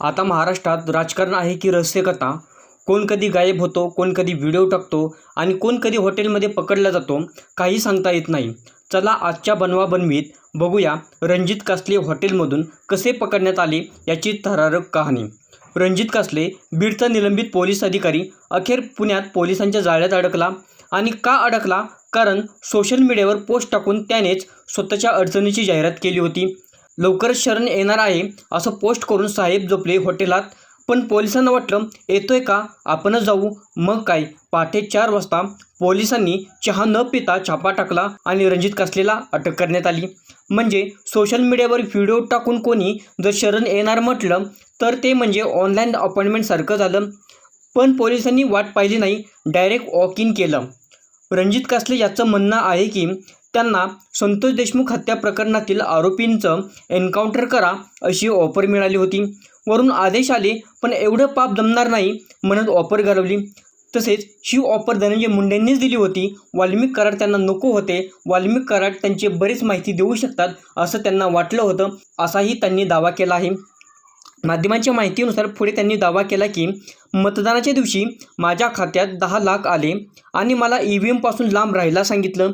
आता महाराष्ट्रात राजकारण आहे की रहस्यकथा? कोण कधी गायब होतो कोण कधी व्हिडिओ टाकतो आणि कोण कधी हॉटेलमध्ये पकडला जातो काही सांगता येत नाही. चला आजच्या बनवा बनवीत बघूया रणजित कासले हॉटेलमधून कसे पकडण्यात आले याची थरारक कहाणी. रणजित कासले बीडचा निलंबित पोलीस अधिकारी अखेर पुण्यात पोलिसांच्या जाळ्यात अडकला आणि का अडकला? कारण सोशल मीडियावर पोस्ट टाकून त्यानेच स्वतःच्या अडचणीची जाहिरात केली होती. लवकरच शरण येणार आहे असं पोस्ट करून साहेब झोपले हॉटेलात. पण पोलिसांना वाटलं येतोय का? आपणच जाऊ. मग काय? पहाटे चार वाजता पोलिसांनी चहा न पिता छापा टाकला आणि रणजित कसलेला अटक करण्यात आली. म्हणजे सोशल मीडियावर व्हिडिओ टाकून कोणी जर शरण येणार म्हटलं तर ते म्हणजे ऑनलाईन अपॉइंटमेंटसारखं झालं. पण पोलिसांनी वाट पाहिली नाही डायरेक्ट वॉक इन केलं. रणजित कासले याचं म्हणणं आहे की त्यांना संतोष देशमुख हत्या प्रकरणातील आरोपींचं एन्काउंटर करा अशी ऑफर मिळाली होती. वरून आदेश आले पण एवढं पाप जमणार नाही म्हणत ऑफर घालवली. तसेच ही ऑफर धनंजय मुंडेंनीच दिली होती. वाल्मिक कराड त्यांना नको होते. वाल्मिक कराड त्यांची बरीच माहिती देऊ शकतात असं त्यांना वाटलं होतं असाही त्यांनी दावा केला आहे. माध्यमांच्या माहितीनुसार पुढे त्यांनी दावा केला की मतदानाच्या दिवशी माझ्या खात्यात दहा लाख आले आणि मला ई व्ही एमपासून लांब राहायला सांगितलं.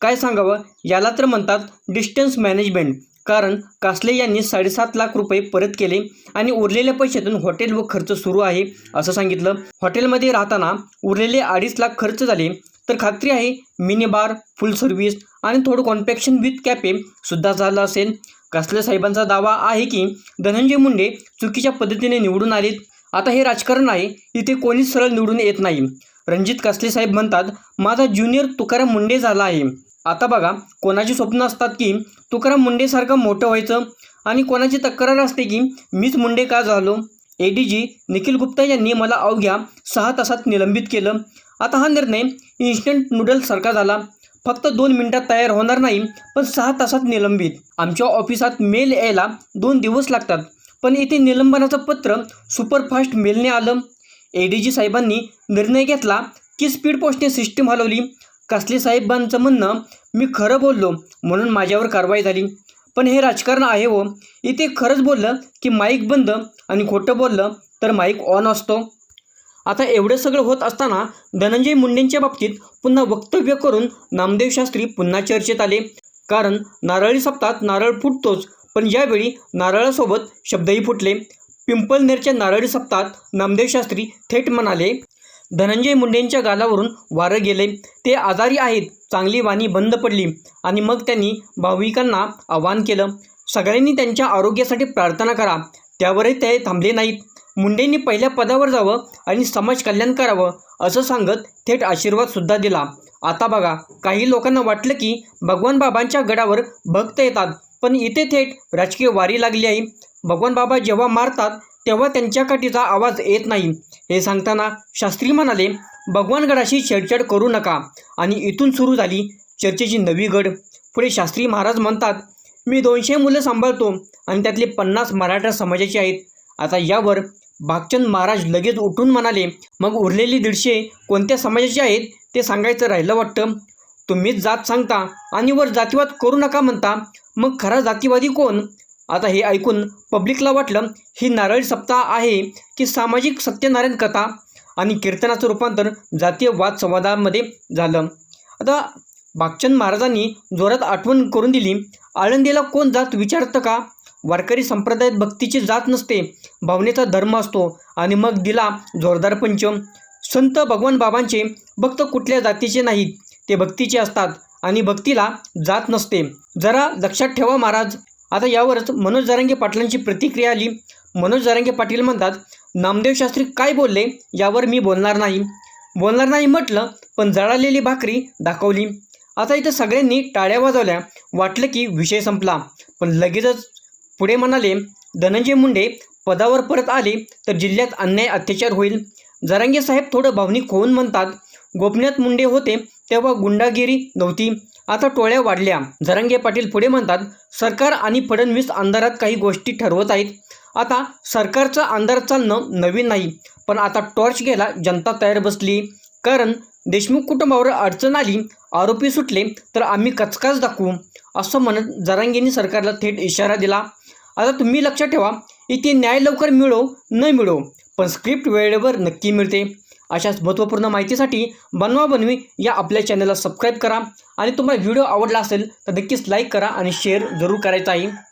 काय सांगावं? याला तर म्हणतात डिस्टन्स मॅनेजमेंट कारण कासले यांनी साडेसात लाख रुपये परत केले आणि उरलेल्या पैशातून हॉटेल व खर्च सुरू आहे असं सांगितलं. हॉटेलमध्ये राहताना उरलेले अडीच लाख खर्च झाले. तर खात्री आहे मिनी बार फुल सर्व्हिस आणि थोडं कॉन्पॅक्शन विथ कॅफे सुद्धा झालं असेल. कासले साहेबांचा दावा आहे की धनंजय मुंडे चुकीच्या पद्धतीने निवडून आलेत. आता हे राजकारण आहे इथे कोणीच सरळ निवडून येत नाही. रणजित कासले साहेब म्हणतात माझा ज्युनियर तुकाराम मुंडे झाला आहे. आता बघा कोणाची स्वप्न असतात की तुकाराम मुंडेसारखं मोठं व्हायचं आणि कोणाची तक्रार असते की मीच मुंडे का झालो? A D G Nikhil Gupta यांनी मला अवघ्या सहा तासात निलंबित केलं. आता हा निर्णय इन्स्टंट नूडल्ससारखा झाला. फक्त दोन मिनिटात तयार होणार नाही पण सहा तासात निलंबित. आमच्या ऑफिसात मेल यायला दोन दिवस लागतात पण इथे निलंबनाचं पत्र सुपरफास्ट मेलने आलं. ए डी जी साहेबांनी निर्णय घेतला की स्पीड पोस्टने सिस्टीम हलवली. कसले साहेबांचं म्हणणं मी खरं बोललो म्हणून माझ्यावर कारवाई झाली. पण हे राजकारण आहे व इथे खरंच बोललं की माईक बंद आणि खोटं बोललं तर माईक ऑन असतो. आता एवढं सगळं होत असताना धनंजय मुंडेंच्या बाबतीत पुन्हा वक्तव्य करून नामदेव शास्त्री पुन्हा चर्चेत आले. कारण नारळी सप्तात नारळ फुटतोच पण यावेळी नारळासोबत शब्दही फुटले. पिंपळनेरच्या नारळी सप्तात नामदेव शास्त्री थेट म्हणाले धनंजय मुंडेंच्या गालावरून वारं गेले. ते आजारी आहेत चांगली वाणी बंद पडली आणि मग त्यांनी भाविकांना आवाहन केलं सगळ्यांनी त्यांच्या आरोग्यासाठी प्रार्थना करा त्यावरही ते थांबले नाहीत. मुंडेंनी पहिल्या पदावर जावं आणि समाज कल्याण करावं असं सांगत थेट आशीर्वादसुद्धा दिला. आता बघा काही लोकांना वाटलं की भगवान बाबांच्या गडावर भक्त येतात पण इथे थेट राजकीय वारी लागली आहे. भगवान बाबा जेव्हा मारतात तेव्हा त्यांच्या काठीचा आवाज येत नाही. हे सांगताना शास्त्री म्हणाले भगवानगडाशी छेडछाड करू नका. आणि इथून सुरू झाली चर्चेची नवी गड पुढे शास्त्री महाराज म्हणतात मी दोनशे मुलं सांभाळतो आणि त्यातले पन्नास मराठा समाजाचे आहेत. आता यावर भागचंद महाराज लगेच उठून म्हणाले मग उरलेली दीडशे कोणत्या समाजाचे आहेत ते सांगायचं राहिलं वाटतं? तुम्हीच जात सांगता आणि वर जातीवाद करू नका म्हणता. मग खरा जातीवादी कोण? आता हे ऐकून पब्लिकला वाटलं ही नारळी सप्ताह आहे की सामाजिक सत्यनारायण कथा आणि कीर्तनाचं रूपांतर जातीय वाद संवादामध्ये झालं. आता भागचंद महाराजांनी जोरात आठवण करून दिली आळंदीला कोण जात विचारतं का? वारकरी संप्रदायात भक्तीची जात नसते भावनेचा धर्म असतो आणि मग दिला जोरदार पंचम संत भगवान बाबांचे भक्त कुठल्या जातीचे नाहीत ते भक्तीचे असतात आणि भक्तीला जात नसते. जरा लक्षात ठेवा महाराज. आता यावरच मनोज जारंगे पाटलांची प्रतिक्रिया आली. मनोज जारंगे पाटील म्हणतात नामदेव शास्त्री काय बोलले यावर मी बोलणार नाही. बोलणार नाही म्हटलं पण जळालेली भाकरी दाखवली. आता इथं सगळ्यांनी टाळ्या वाजवल्या. वाटलं की विषय संपला. पण लगेचच पुढे म्हणाले धनंजय मुंडे पदावर परत आले तर जिल्ह्यात अन्याय अत्याचार होईल. जरांगे साहेब थोडं भावनिक होऊन म्हणतात गोपनीयत मुंडे होते तेव्हा गुंडागिरी नव्हती. आता टोळ्या वाढल्या. जरांगे पाटील पुढे म्हणतात सरकार आणि फडणवीस अंधारात काही गोष्टी ठरवत आहेत. आता सरकारचं अंधार चालणं नवीन नाही पण आता टॉर्च घ्यायला जनता तयार बसली. कारण देशमुख कुटुंबावर अडचण आली आरोपी सुटले तर आम्ही कचकाच दाखवू असं म्हणत जरांगेंनी सरकारला थेट इशारा दिला. आता तुम्ही लक्षात ठेवा इथे न्याय लवकर मिळो न मिळो पण स्क्रिप्ट वेळेवर नक्की मिळते. अशाच महत्त्वपूर्ण माहितीसाठी बनवा बनवी या आपल्या चॅनलला सबस्क्राईब करा. आणि तुम्हाला व्हिडिओ आवडला असेल तर नक्कीच लाईक करा आणि शेअर जरूर करायचा आहे.